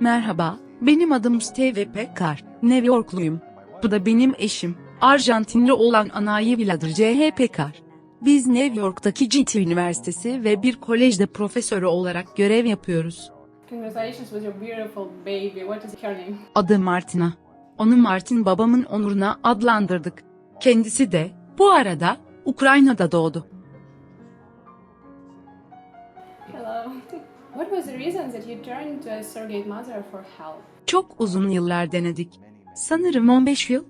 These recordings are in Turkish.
Merhaba, benim adım Steve Pekar, New Yorkluyum. Bu da benim eşim, Arjantinli olan Anayi Viladır C.H. Pekar. Biz New York'taki GT Üniversitesi ve bir kolejde profesörü olarak görev yapıyoruz. Congratulations with your beautiful baby. What is her name? Adı Martina. Onu Martin babamın onuruna adlandırdık. Kendisi de, bu arada, Ukrayna'da doğdu. What was the reason that you turned to a surrogate mother for help? Çok uzun yıllar denedik. Sanırım 15 yıl.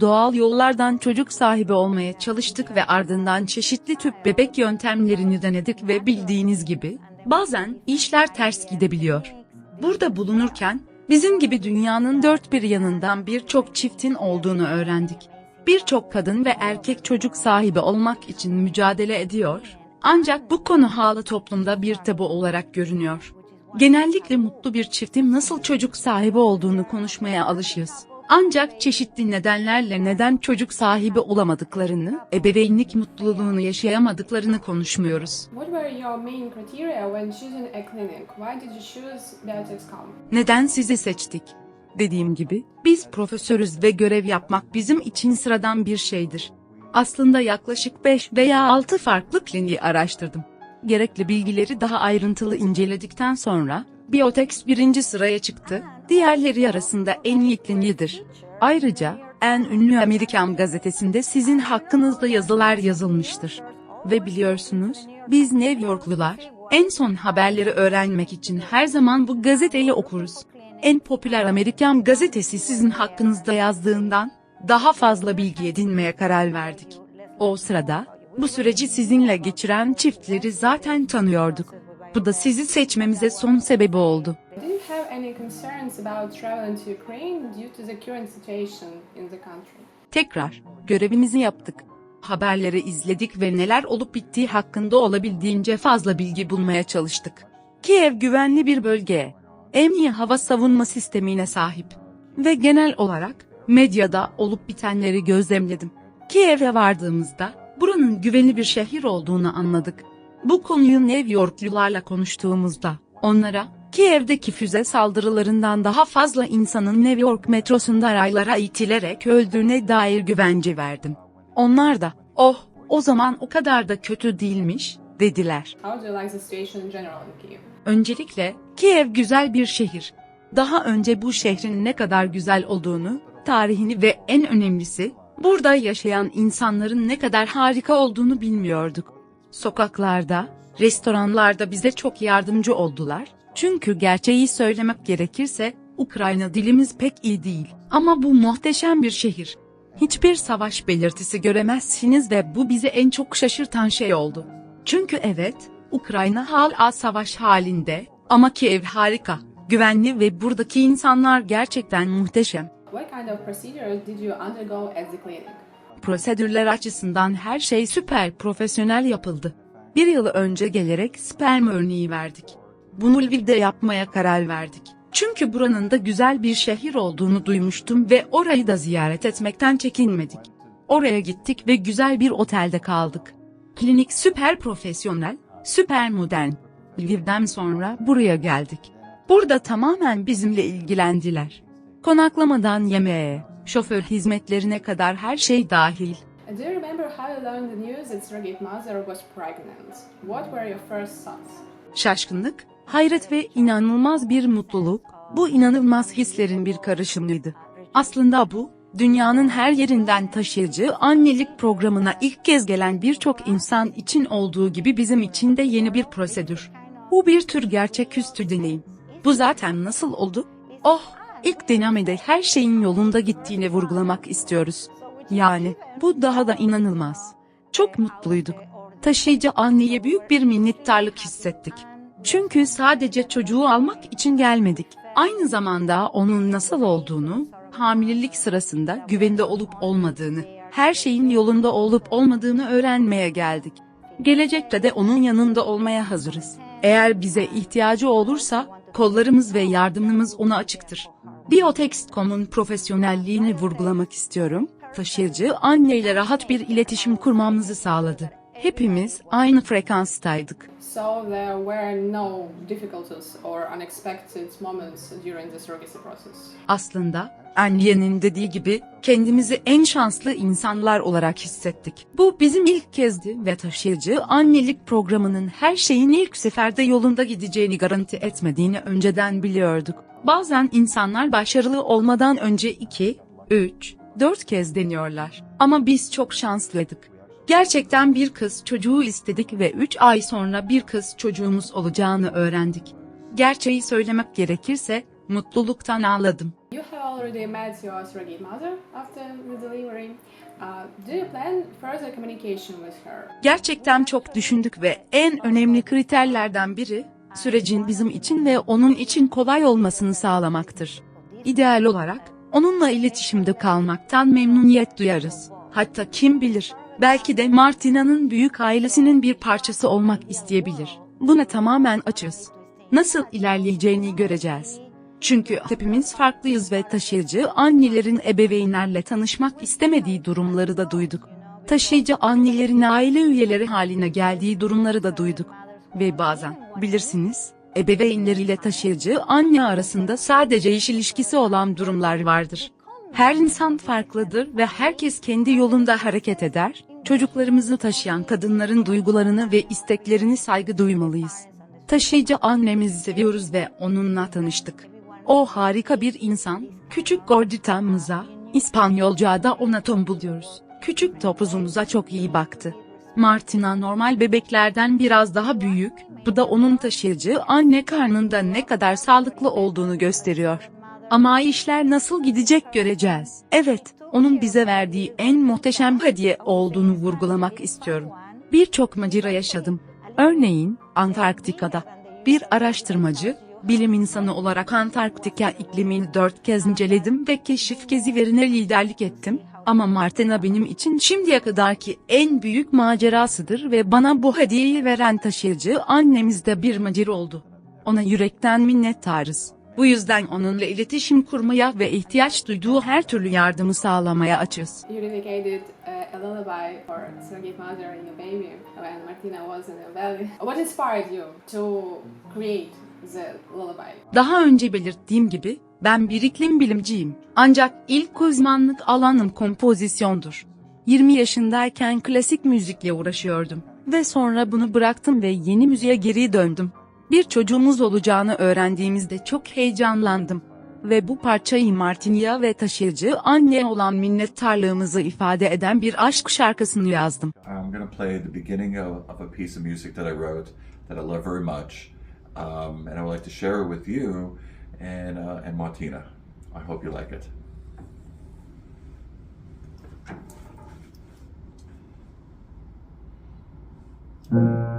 Doğal yollardan çocuk sahibi olmaya çalıştık ve ardından çeşitli tüp bebek yöntemlerini denedik ve bildiğiniz gibi bazen işler ters gidebiliyor. Burada bulunurken bizim gibi dünyanın dört bir yanından birçok çiftin olduğunu öğrendik. Birçok kadın ve erkek çocuk sahibi olmak için mücadele ediyor. Ancak bu konu hala toplumda bir tabu olarak görünüyor. Genellikle mutlu bir çiftin nasıl çocuk sahibi olduğunu konuşmaya alışığız. Ancak çeşitli nedenlerle neden çocuk sahibi olamadıklarını, ebeveynlik mutluluğunu yaşayamadıklarını konuşmuyoruz. Neden sizi seçtik? Dediğim gibi, biz profesörüz ve görev yapmak bizim için sıradan bir şeydir. Aslında yaklaşık 5 veya 6 farklı kliniği araştırdım. Gerekli bilgileri daha ayrıntılı inceledikten sonra, Biotex birinci sıraya çıktı, diğerleri arasında en iyi kliniğidir. Ayrıca, en ünlü Amerikan gazetesinde sizin hakkınızda yazılar yazılmıştır. Ve biliyorsunuz, biz New Yorklular, en son haberleri öğrenmek için her zaman bu gazeteyi okuruz. En popüler Amerikan gazetesi sizin hakkınızda yazdığından, daha fazla bilgi edinmeye karar verdik. O sırada, bu süreci sizinle geçiren çiftleri zaten tanıyorduk. Bu da sizi seçmemize son sebebi oldu. Do you have any concerns about traveling to Ukraine due to the current situation in the country? Tekrar, görevimizi yaptık. Haberleri izledik ve neler olup bittiği hakkında olabildiğince fazla bilgi bulmaya çalıştık. Kiev güvenli bir bölge. En iyi hava savunma sistemine sahip. Ve genel olarak, medyada olup bitenleri gözlemledim. Kiev'e vardığımızda, buranın güvenli bir şehir olduğunu anladık. Bu konuyu New Yorklularla konuştuğumuzda, onlara, Kiev'deki füze saldırılarından daha fazla insanın New York metrosunda raylara itilerek öldüğüne dair güvence verdim. Onlar da, oh, o zaman o kadar da kötü değilmiş, dediler. Like Kiev? Öncelikle, Kiev güzel bir şehir. Daha önce bu şehrin ne kadar güzel olduğunu, tarihini ve en önemlisi, burada yaşayan insanların ne kadar harika olduğunu bilmiyorduk. Sokaklarda, restoranlarda bize çok yardımcı oldular. Çünkü gerçeği söylemek gerekirse, Ukrayna dilimiz pek iyi değil. Ama bu muhteşem bir şehir. Hiçbir savaş belirtisi göremezsiniz ve bu bizi en çok şaşırtan şey oldu. Çünkü evet, Ukrayna hala savaş halinde ama Kiev harika, güvenli ve buradaki insanlar gerçekten muhteşem. What kind of procedures did you undergo at the clinic? Prosedürler açısından her şey süper profesyonel yapıldı. Bir yıl önce gelerek sperm örneği verdik. Bunu Lviv'de yapmaya karar verdik. Çünkü buranın da güzel bir şehir olduğunu duymuştum ve orayı da ziyaret etmekten çekinmedik. Oraya gittik ve güzel bir otelde kaldık. Klinik süper profesyonel, süper modern. Lviv'den sonra buraya geldik. Burada tamamen bizimle ilgilendiler. Konaklamadan yemeğe, şoför hizmetlerine kadar her şey dahil. Do you remember how you learned the news that surrogate mother was pregnant? What were your first thoughts? Şaşkınlık, hayret ve inanılmaz bir mutluluk, bu inanılmaz hislerin bir karışımıydı. Aslında bu, dünyanın her yerinden taşıyıcı annelik programına ilk kez gelen birçok insan için olduğu gibi bizim için de yeni bir prosedür. Bu bir tür gerçeküstü deneyim. Bu zaten nasıl oldu? Oh, ilk denemede her şeyin yolunda gittiğini vurgulamak istiyoruz. Yani, bu daha da inanılmaz. Çok mutluyduk. Taşıyıcı anneye büyük bir minnettarlık hissettik. Çünkü sadece çocuğu almak için gelmedik. Aynı zamanda onun nasıl olduğunu, hamilelik sırasında güvende olup olmadığını, her şeyin yolunda olup olmadığını öğrenmeye geldik. Gelecekte de onun yanında olmaya hazırız. Eğer bize ihtiyacı olursa, kollarımız ve yardımımız ona açıktır. Biotext.com'un profesyonelliğini vurgulamak istiyorum. Taşıyıcı anneyle rahat bir iletişim kurmamızı sağladı. Hepimiz aynı frekanstaydık. So there were no difficulties or unexpected moments during the surrogacy process. Aslında Anye'nin dediği gibi kendimizi en şanslı insanlar olarak hissettik. Bu bizim ilk kezdi ve taşıyıcı annelik programının her şeyin ilk seferde yolunda gideceğini garanti etmediğini önceden biliyorduk. Bazen insanlar başarılı olmadan önce 2, 3, 4 kez deniyorlar. Ama biz çok şanslıydık. Gerçekten bir kız çocuğu istedik ve 3 ay sonra bir kız çocuğumuz olacağını öğrendik. Gerçeği söylemek gerekirse mutluluktan ağladım. You have already met your surrogate mother after the delivery. Uh, do you plan further communication with her? Gerçekten çok düşündük ve en önemli kriterlerden biri sürecin bizim için ve onun için kolay olmasını sağlamaktır. İdeal olarak onunla iletişimde kalmaktan memnuniyet duyarız. Hatta kim bilir, belki de Martina'nın büyük ailesinin bir parçası olmak isteyebilir. Buna tamamen açız. Nasıl ilerleyeceğini göreceğiz. Çünkü hepimiz farklıyız ve taşıyıcı annelerin ebeveynlerle tanışmak istemediği durumları da duyduk. Taşıyıcı annelerin aile üyeleri haline geldiği durumları da duyduk. Ve bazen, bilirsiniz, ebeveynleriyle taşıyıcı anne arasında sadece iş ilişkisi olan durumlar vardır. Her insan farklıdır ve herkes kendi yolunda hareket eder. Çocuklarımızı taşıyan kadınların duygularını ve isteklerini saygı duymalıyız. Taşıyıcı annemizi seviyoruz ve onunla tanıştık. O harika bir insan, küçük gorditamıza, İspanyolca'da da ona tombul diyoruz. Küçük topuzumuza çok iyi baktı. Martina normal bebeklerden biraz daha büyük, bu da onun taşıyıcı anne karnında ne kadar sağlıklı olduğunu gösteriyor. Ama işler nasıl gidecek göreceğiz. Evet, onun bize verdiği en muhteşem hediye olduğunu vurgulamak istiyorum. Birçok macera yaşadım. Örneğin, Antarktika'da. Bir araştırmacı, bilim insanı olarak Antarktika iklimini dört kez inceledim ve keşif gezilerine liderlik ettim. Ama Martina benim için şimdiye kadarki en büyük macerasıdır ve bana bu hediyeyi veren taşıyıcı annemiz de bir macera oldu. Ona yürekten minnettarız. Bu yüzden onunla iletişim kurmaya ve ihtiyaç duyduğu her türlü yardımı sağlamaya açız. You dedicated uh, a lullaby for surrogate mother and your baby when Martina was in the. What inspired you to create the lullaby? Daha önce belirttiğim gibi, ben bir iklim bilimciyim. Ancak ilk uzmanlık alanım kompozisyondur. 20 yaşındayken klasik müzikle uğraşıyordum. Ve sonra bunu bıraktım ve yeni müziğe geri döndüm. Bir çocuğumuz olacağını öğrendiğimizde çok heyecanlandım. Ve bu parçayı Martinia ve taşıyıcı anne olan minnettarlığımızı ifade eden bir aşk şarkısını yazdım. I'm going play the beginning of, of a piece of music that I wrote that I love very much, um, and I would like to share it with you and uh, and Martina. I hope you like it. What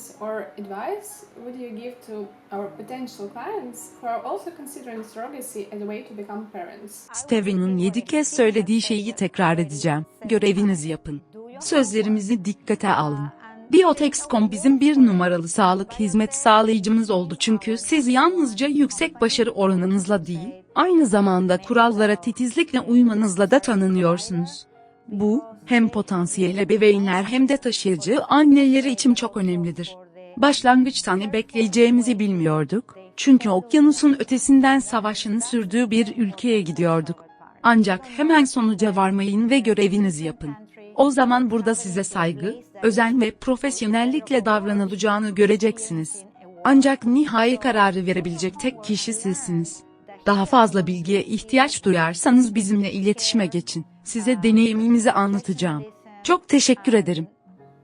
recommendations or advice would you give to our potential clients who are also considering surrogacy as a way to become parents? Steven'ın yedi kez söylediği şeyi tekrar edeceğim. Görevinizi yapın. Sözlerimizi dikkate alın. Biotex.com bizim bir numaralı sağlık hizmet sağlayıcımız oldu çünkü siz yalnızca yüksek başarı oranınızla değil, aynı zamanda kurallara titizlikle uymanızla da tanınıyorsunuz. Bu, hem potansiyel ebeveynler hem de taşıyıcı anneleri için çok önemlidir. Başlangıçta ne bekleyeceğimizi bilmiyorduk. Çünkü okyanusun ötesinden savaşın sürdüğü bir ülkeye gidiyorduk. Ancak hemen sonuca varmayın ve görevinizi yapın. O zaman burada size saygı, özen ve profesyonellikle davranılacağını göreceksiniz. Ancak nihai kararı verebilecek tek kişi sizsiniz. Daha fazla bilgiye ihtiyaç duyarsanız bizimle iletişime geçin. Size deneyimimizi anlatacağım. Çok teşekkür ederim.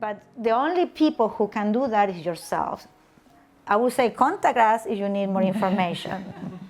But the only people who can do that is yourselves. I would say contact us if you need more information.